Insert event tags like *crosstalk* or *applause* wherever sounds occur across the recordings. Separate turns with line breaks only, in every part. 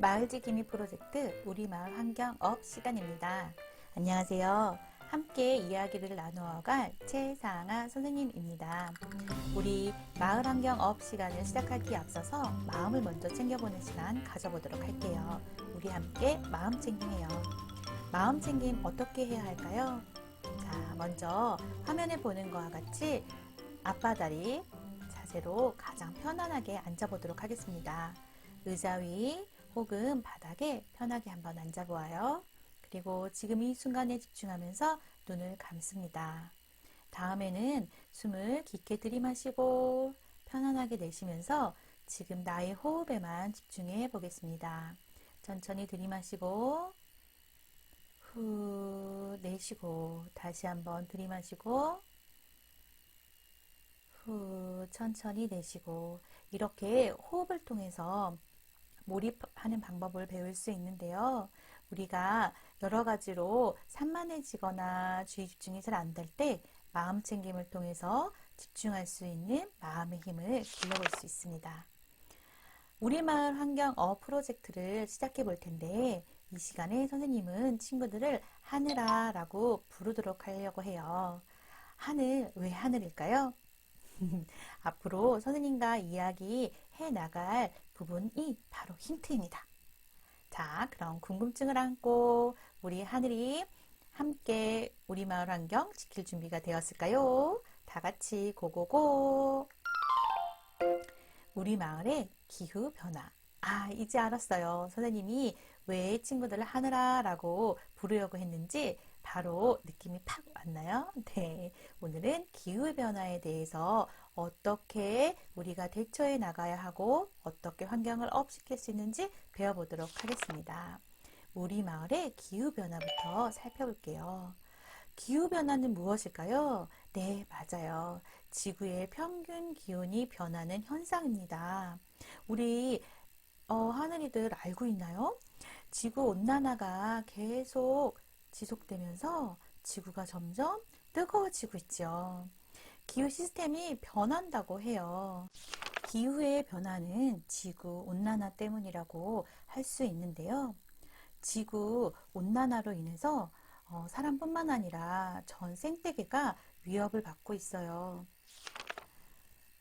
마을지킴이 프로젝트 우리마을 환경업 시간입니다. 안녕하세요. 함께 이야기를 나누어갈 최상아 선생님입니다. 우리 마을 환경업 시간을 시작하기에 앞서서 마음을 먼저 챙겨보는 시간 가져보도록 할게요. 우리 함께 마음 챙김해요. 마음 챙김 어떻게 해야 할까요? 자, 먼저 화면에 보는 것과 같이 앞바다리 자세로 가장 편안하게 앉아보도록 하겠습니다. 의자 위 혹은 바닥에 편하게 한번 앉아보아요. 그리고 지금 이 순간에 집중하면서 눈을 감습니다. 다음에는 숨을 깊게 들이마시고 편안하게 내쉬면서 지금 나의 호흡에만 집중해 보겠습니다. 천천히 들이마시고 후 내쉬고 다시 한번 들이마시고 후 천천히 내쉬고 이렇게 호흡을 통해서 몰입하는 방법을 배울 수 있는데요. 우리가 여러 가지로 산만해지거나 주의 집중이 잘 안 될 때 마음 챙김을 통해서 집중할 수 있는 마음의 힘을 길러볼 수 있습니다. 우리 마을 환경 어 프로젝트를 시작해 볼 텐데 이 시간에 선생님은 친구들을 하늘아 라고 부르도록 하려고 해요. 하늘, 왜 하늘일까요? *laughs* 앞으로 선생님과 이야기 해 나갈 부분이 바로 힌트입니다. 자, 그럼 궁금증을 안고 우리 하늘이 함께 우리 마을 환경 지킬 준비가 되었을까요? 다 같이 고고고! 우리 마을의 기후 변화. 아, 이제 알았어요. 선생님이 왜 친구들을 하늘아라고 부르려고 했는지 바로 느낌이 팍 왔나요? 네. 오늘은 기후 변화에 대해서 어떻게 우리가 대처해 나가야 하고 어떻게 환경을 업시킬 수 있는지 배워보도록 하겠습니다. 우리 마을의 기후 변화부터 살펴볼게요. 기후 변화는 무엇일까요? 네, 맞아요. 지구의 평균 기온이 변하는 현상입니다. 우리 어, 하늘이들 알고 있나요? 지구 온난화가 계속 지속되면서 지구가 점점 뜨거워지고 있죠. 기후 시스템이 변한다고 해요. 기후의 변화는 지구 온난화 때문이라고 할 수 있는데요. 지구 온난화로 인해서 어, 사람뿐만 아니라 전 생태계가 위협을 받고 있어요.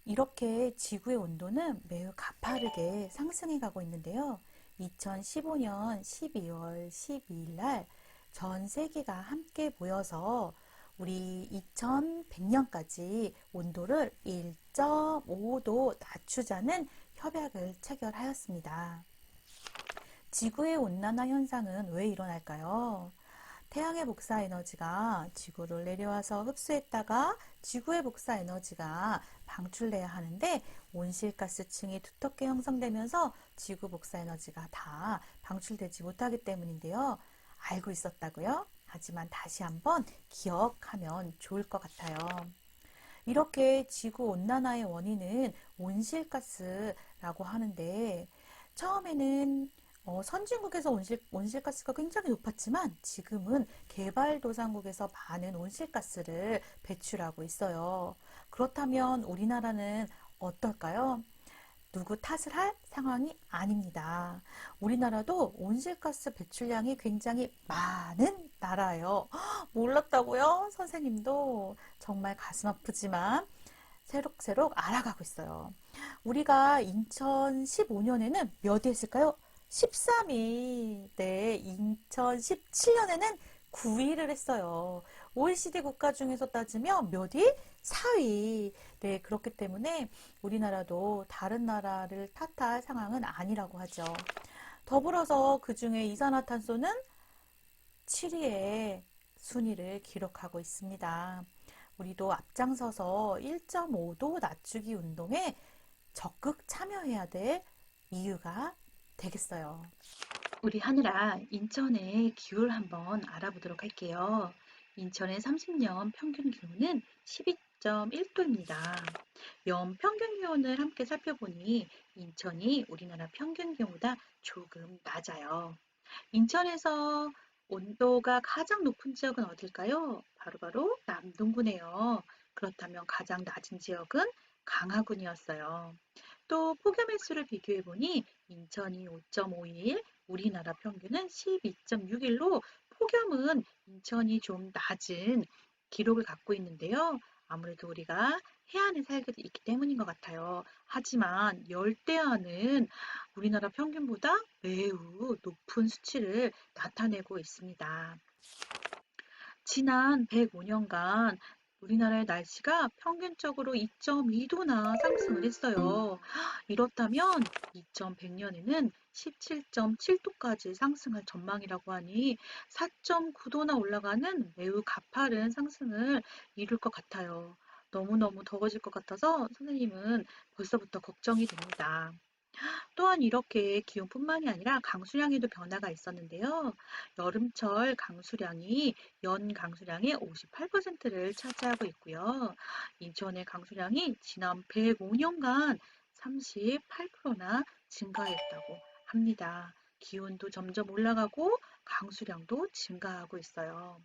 이렇게 지구의 온도는 매우 가파르게 상승해 가고 있는데요. 2015년 12월 12일 날 전 세계가 함께 모여서 우리 2100년까지 온도를 1.5도 낮추자는 협약을 체결하였습니다. 지구의 온난화 현상은 왜 일어날까요? 태양의 복사 에너지가 지구를 내려와서 흡수했다가 지구의 복사 에너지가 방출돼야 하는데 온실가스층이 두텁게 형성되면서 지구 복사 에너지가 다 방출되지 못하기 때문인데요. 알고 있었다고요? 하지만 다시 한번 기억하면 좋을 것 같아요. 이렇게 지구 온난화의 원인은 온실가스라고 하는데 처음에는 어, 선진국에서 온실, 온실가스가 굉장히 높았지만 지금은 개발도상국에서 많은 온실가스를 배출하고 있어요. 그렇다면 우리나라는 어떨까요? 누구 탓을 할 상황이 아닙니다. 우리나라도 온실가스 배출량이 굉장히 많은 나라예요. *gasps* 몰랐다고요? 선생님도 정말 가슴 아프지만 새록새록 알아가고 있어요. 우리가 2015년에는 몇 위였을까요? 13위. 네, 2017년에는 9위를 했어요. OECD 국가 중에서 따지면 몇 위? 4위. 네, 그렇기 때문에 우리나라도 다른 나라를 탓할 상황은 아니라고 하죠. 더불어서 그 중에 이산화탄소는 7위에 순위를 기록하고 있습니다. 우리도 앞장서서 1.5도 낮추기 운동에 적극 참여해야 될 이유가 되겠어요. 우리 하늘아, 인천의 기후를 한번 알아보도록 할게요. 인천의 30년 평균 기온은 12.1도입니다. 연 평균 기온을 함께 살펴보니 인천이 우리나라 평균 기온보다 조금 낮아요. 인천에서 온도가 가장 높은 지역은 어딜까요? 바로 바로 남동구네요. 그렇다면 가장 낮은 지역은 강화군이었어요. 또 폭염 횟수를 비교해 보니 인천이 5.51, 우리나라 평균은 12.6일로 폭염은 인천이 좀 낮은 기록을 갖고 있는데요. 아무래도 우리가 해안에 살게 있기 때문인 것 같아요. 하지만 열대야는 우리나라 평균보다 매우 높은 수치를 나타내고 있습니다. 지난 105년간 우리나라의 날씨가 평균적으로 2.2도나 상승을 했어요. 이렇다면 2100년에는 17.7도까지 상승할 전망이라고 하니 4.9도나 올라가는 매우 가파른 상승을 이룰 것 같아요. 너무너무 더워질 것 같아서 선생님은 벌써부터 걱정이 됩니다. 또한 이렇게 기온뿐만이 아니라 강수량에도 변화가 있었는데요. 여름철 강수량이 연 강수량의 58%를 차지하고 있고요. 인천의 강수량이 지난 105년간 38%나 증가했다고 합니다. 기온도 점점 올라가고 강수량도 증가하고 있어요.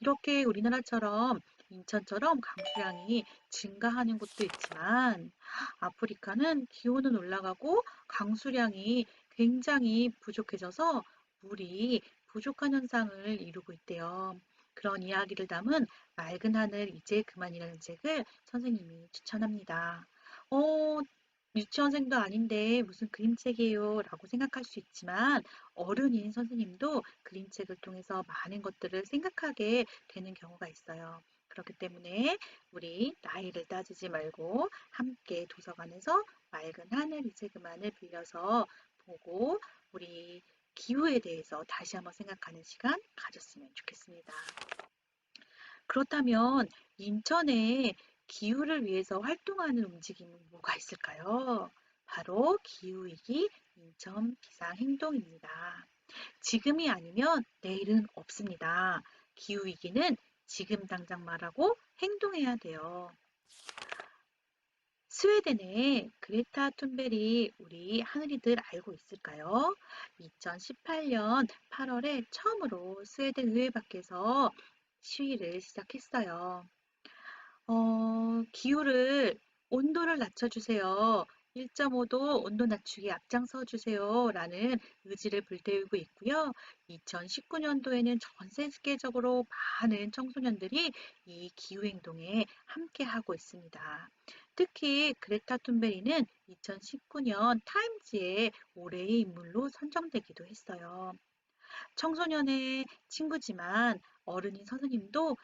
이렇게 우리나라처럼 인천처럼 강수량이 증가하는 곳도 있지만 아프리카는 기온은 올라가고 강수량이 굉장히 부족해져서 물이 부족한 현상을 이루고 있대요. 그런 이야기를 담은 맑은 하늘 이제 그만이라는 책을 선생님이 추천합니다. 어, 유치원생도 아닌데 무슨 그림책이에요 라고 생각할 수 있지만 어른인 선생님도 그림책을 통해서 많은 것들을 생각하게 되는 경우가 있어요. 그렇기 때문에 우리 나이를 따지지 말고 함께 도서관에서 맑은 하늘 이제 그만을 빌려서 보고 우리 기후에 대해서 다시 한번 생각하는 시간 가졌으면 좋겠습니다. 그렇다면 인천에 기후를 위해서 활동하는 움직임은 뭐가 있을까요? 바로 기후위기 인천 비상행동입니다. 지금이 아니면 내일은 없습니다. 기후위기는 지금 당장 말하고 행동해야 돼요. 스웨덴의 그레타 툰베리 우리 하늘이들 알고 있을까요? 2018년 8월에 처음으로 스웨덴 의회 밖에서 시위를 시작했어요. 어, 기후를 온도를 낮춰주세요. 1.5도 온도 낮추기 앞장서 주세요. 라는 의지를 불태우고 있고요. 2019년도에는 전 세계적으로 많은 청소년들이 이 기후행동에 함께하고 있습니다. 특히 그레타 툰베리는 2019년 타임즈의 올해의 인물로 선정되기도 했어요. 청소년의 친구지만 어른인 선생님도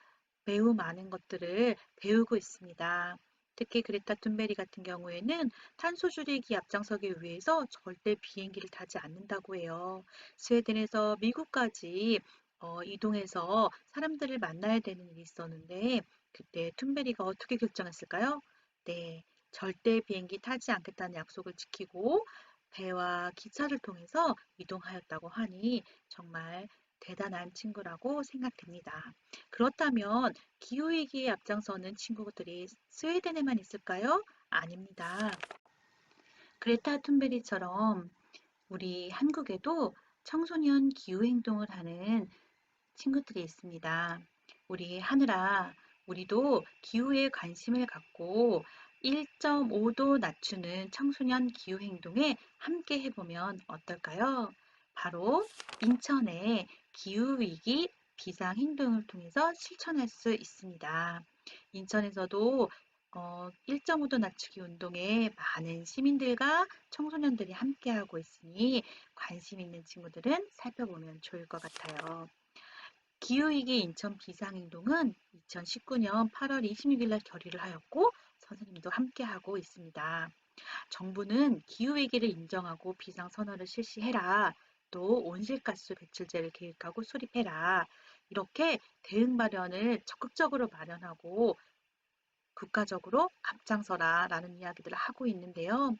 매우 많은 것들을 배우고 있습니다. 특히 그레타 툰베리 같은 경우에는 탄소 줄이기 앞장서기 위해서 절대 비행기를 타지 않는다고 해요. 스웨덴에서 미국까지 어, 이동해서 사람들을 만나야 되는 일이 있었는데 그때 툰베리가 어떻게 결정했을까요? 네, 절대 비행기 타지 않겠다는 약속을 지키고 배와 기차를 통해서 이동하였다고 하니 정말 대단한 친구라고 생각됩니다. 그렇다면 기후위기에 앞장서는 친구들이 스웨덴에만 있을까요? 아닙니다. 그레타 툰베리처럼 우리 한국에도 청소년 기후행동을 하는 친구들이 있습니다. 우리 하늘아, 우리도 기후에 관심을 갖고 1.5도 낮추는 청소년 기후행동에 함께 해보면 어떨까요? 바로 인천의 기후위기 비상행동을 통해서 실천할 수 있습니다. 인천에서도 어, 1.5도 낮추기 운동에 많은 시민들과 청소년들이 함께하고 있으니 관심 있는 친구들은 살펴보면 좋을 것 같아요. 기후위기 인천 비상행동은 2019년 8월 26일 날 결의를 하였고 선생님도 함께하고 있습니다. 정부는 기후위기를 인정하고 비상선언을 실시해라. 또 온실가스 배출제를 계획하고 수립해라. 이렇게 대응 마련을 적극적으로 마련하고 국가적으로 앞장서라 라는 이야기들을 하고 있는데요.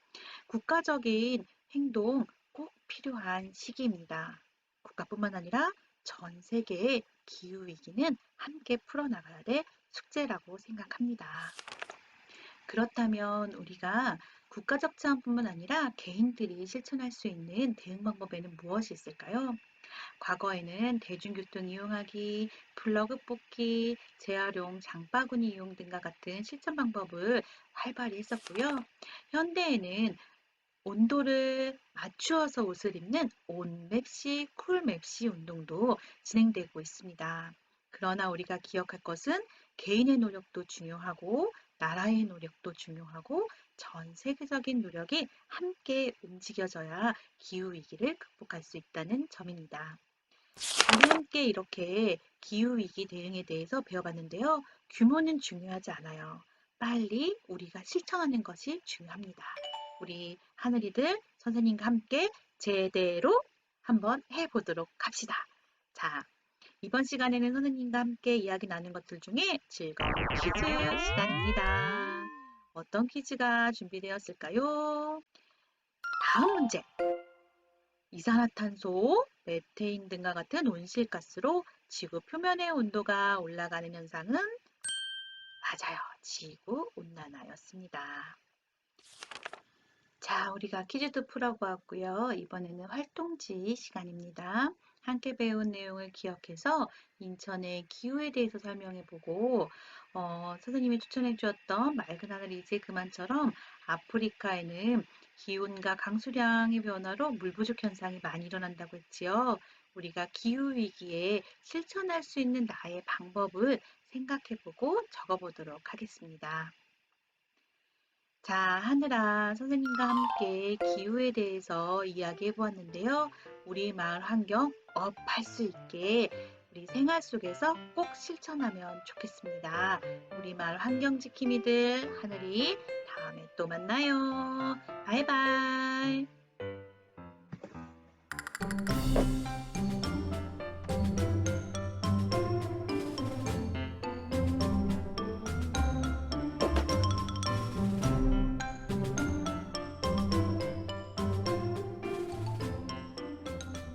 국가적인 행동 꼭 필요한 시기입니다. 국가뿐만 아니라 전 세계의 기후위기는 함께 풀어나가야 될 숙제라고 생각합니다. 그렇다면 우리가 국가적 제안뿐만 아니라 개인들이 실천할 수 있는 대응 방법에는 무엇이 있을까요? 과거에는 대중교통 이용하기, 플러그 뽑기, 재활용 장바구니 이용 등과 같은 실천 방법을 활발히 했었고요. 현대에는 온도를 맞추어서 옷을 입는 온맵시, 쿨맵시 운동도 진행되고 있습니다. 그러나 우리가 기억할 것은 개인의 노력도 중요하고 나라의 노력도 중요하고 전 세계적인 노력이 함께 움직여져야 기후위기를 극복할 수 있다는 점입니다. 우리 함께 이렇게 기후위기 대응에 대해서 배워봤는데요. 규모는 중요하지 않아요. 빨리 우리가 실천하는 것이 중요합니다. 우리 하늘이들 선생님과 함께 제대로 한번 해보도록 합시다. 자, 이번 시간에는 선생님과 함께 이야기 나눈 것들 중에 즐거운 퀴즈 시간입니다. 어떤 퀴즈가 준비되었을까요? 다음 문제. 이산화탄소, 메테인 등과 같은 온실가스로 지구 표면의 온도가 올라가는 현상은 맞아요. 지구 온난화였습니다. 자, 우리가 퀴즈도 풀어보았고요. 이번에는 활동지 시간입니다. 함께 배운 내용을 기억해서 인천의 기후에 대해서 설명해보고 어, 선생님이 추천해 주었던 맑은 하늘 이제 그만처럼 아프리카에는 기온과 강수량의 변화로 물 부족 현상이 많이 일어난다고 했지요. 우리가 기후 위기에 실천할 수 있는 나의 방법을 생각해보고 적어보도록 하겠습니다. 자, 하늘아, 선생님과 함께 기후에 대해서 이야기해 보았는데요. 우리 마을 환경 업할 수 있게 우리 생활 속에서 꼭 실천하면 좋겠습니다. 우리 마을 환경 지킴이들 하늘이 다음에 또 만나요. 바이바이.